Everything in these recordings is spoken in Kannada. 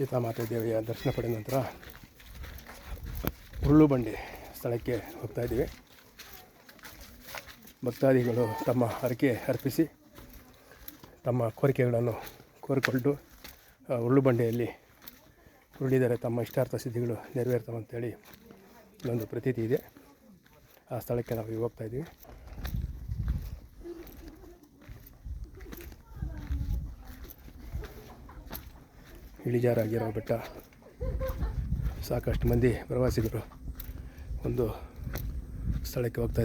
ಸೀತಾಮಾತೆ ದೇವಿಯ ದರ್ಶನ ಪಡೆದ ನಂತರ ಉರುಳು ಬಂಡಿ ಸ್ಥಳಕ್ಕೆ ಹೋಗ್ತಾ ಇದ್ದೀವಿ. ಭಕ್ತಾದಿಗಳು ತಮ್ಮ ಹರಕೆ ಅರ್ಪಿಸಿ ತಮ್ಮ ಕೋರಿಕೆಗಳನ್ನು ಕೋರಿಕೊಂಡು ಆ, ಉರುಳು ಬಂಡೆಯಲ್ಲಿ ಉರುಳಿದರೆ ತಮ್ಮ ಇಷ್ಟಾರ್ಥ ಸಿದ್ಧಿಗಳು ನೆರವೇರ್ತವೆ ಅಂತೇಳಿ ಇಲ್ಲೊಂದು ಪ್ರತೀತಿ ಇದೆ. ಆ ಸ್ಥಳಕ್ಕೆ ನಾವು ಹೋಗ್ತಾ ಇದ್ದೀವಿ. ಇಳಿಜಾರಾಗಿರೋ ಬೆಟ್ಟ. ಸಾಕಷ್ಟು ಮಂದಿ ಪ್ರವಾಸಿಗರು ಒಂದು ಸ್ಥಳಕ್ಕೆ ಹೋಗ್ತಾ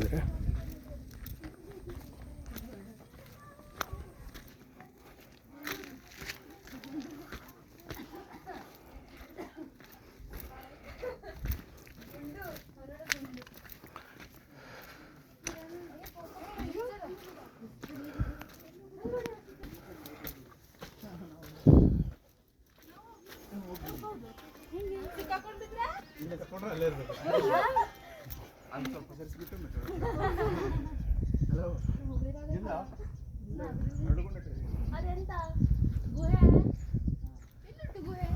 ಅದೆಂತ ಗುಹೆ ಎಲ್ಲುಂಟು ಗುಹೆ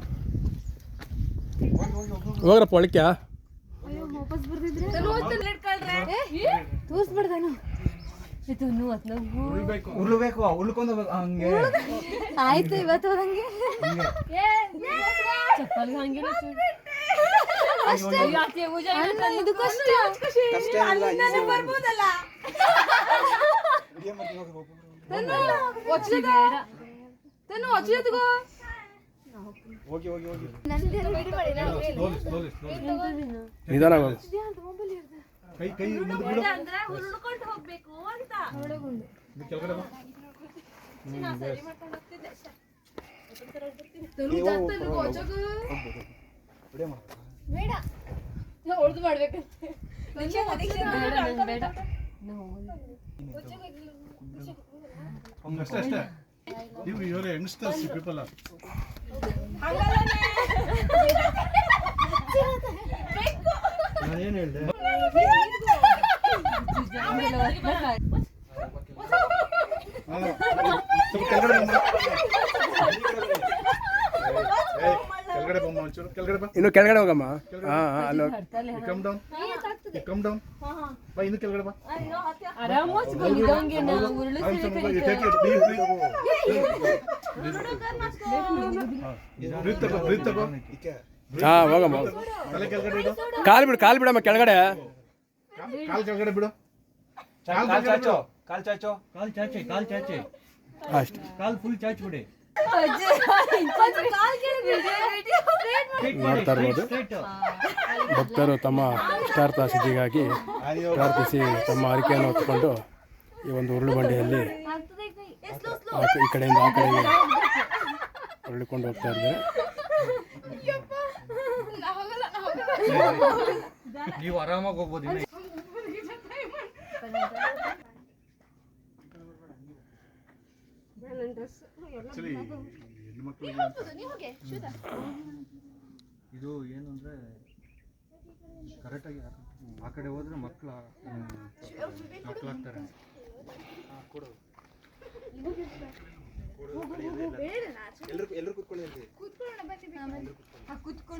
ಹೋಗ್ರಪ್ಪ ಒಳಕ್ಕೆ ಅಯ್ಯೋ ವಾಪಸ್ ಬರ್ದಿದ್ರೆ ತೋರಿಸ್ಬಿಡ್ದಾನು ಇದು ಉಳ್ಬೇಕು ಉರುಳ್ಬೇಕು ಉಳ್ಕೊಂಡು ಹಂಗೆ ಆಯ್ತು ಇವತ್ತು ಹೋದಂಗೆ ಚಪ್ಪಲ್ ಹಂಗೆ ಕಷ್ಟ. ಏನಿಲ್ಲ, ವಿಡಿಯೋ ಮಾಡ್ತೀನಿ ಹೋಗಿ ಹೋಗು. ಹೋಗಿ ಹೋಗಿ ಹೋಗಿ. ನಿಧಾನ. ಕೈ ಕೈ ಮುಂದೆ ಬಿಡು. ಇದು ಕೆಳಗಡೆ ಬಾ. ವಿಡಿಯೋ ಮಾಡ್ಬೇಕು ಬೇಡ. ಹೊಡೆದು ಮಾಡ್ಬೇಕು. ಬೇಡ ಅಷ್ಟೇ. ನೀವು ಇವರೇ ಯಂಗ್ಸ್ಟರ್ಸ್ ಪೀಪಲ್ ನಾನೇನು ಹೇಳಿದೆ? ಕೆಳಗಡೆ ಬಂದು ಕೆಳಗಡೆ ಬಮ್ಮ ಒಂಚೂರು ಕೆಳಗಡೆ ಬಾ ಇನ್ನು ಕೆಳಗಡೆ ಹೋಗಮ್ಮ ಹಾಂ ಹಾಂ ಅಲ್ಲಿ ಹೋಗಿ. ಕಮ್ ಡೌನ್ ಕಮ್ ಡೌನ್ ಬಾ ಇನ್ನು ಕೆಳಗಡೆ ಬಾ ಹಾಂ ಹೋಗಮ್ಮ ಕಾಲು ಬಿಡು ಕಾಲ್ ಬಿಡಮ್ಮ ಕೆಳಗಡೆ ಕಾಲ್ ಕೆಳಗಡೆ ಬಿಡು ಕಾಲ್ ಚಾಚೋ. ಕಾಲ್ ಚಾಚೋ ಕಾಲ್ ಚಾಚೆ ಕಾಲ್ ಚಾಚೆ ಅಷ್ಟೇ ಕಾಲ್ ಫುಲ್ ಚಾಚ್ ಬಿಡಿ ನೋಡ್ತಾ ಇರ್ಬೋದು. ಭಕ್ತರು ತಮ್ಮ ಇಷ್ಟಾರ್ಥ ಸಿದ್ಧಿಗಾಗಿ ಪ್ರಾರ್ಥಿಸಿ ತಮ್ಮ ಹರಿಕೆಯನ್ನು ಹೊತ್ಕೊಂಡು ಈ ಒಂದು ಉರುಳು ಬಂಡಿಯಲ್ಲಿ ಈ ಕಡೆಯಿಂದ ಆ ಕಡೆಗೆ ಉರುಳಿಕೊಂಡು ಹೋಗ್ತಾ ಇದ್ದಾರೆ. ನೀವು ಆರಾಮಾಗಿ ಹೋಗ್ಬೋದು ಹೆಣ್ಮಕ್ಳಿಗೆ ಇದು ಏನು ಅಂದರೆ ಕರೆಕ್ಟಾಗಿ ಆ ಕಡೆ ಹೋದ್ರೆ ಮಕ್ಕಳ ಮಕ್ಕಳಾಗ್ತಾರೆ ಎಲ್ಲರೂ ಎಲ್ಲರೂ ಕೂತ್ಕೊಳ್ಳಿ ಅಲ್ಲಿ ಕುತ್ಕೊಂಡು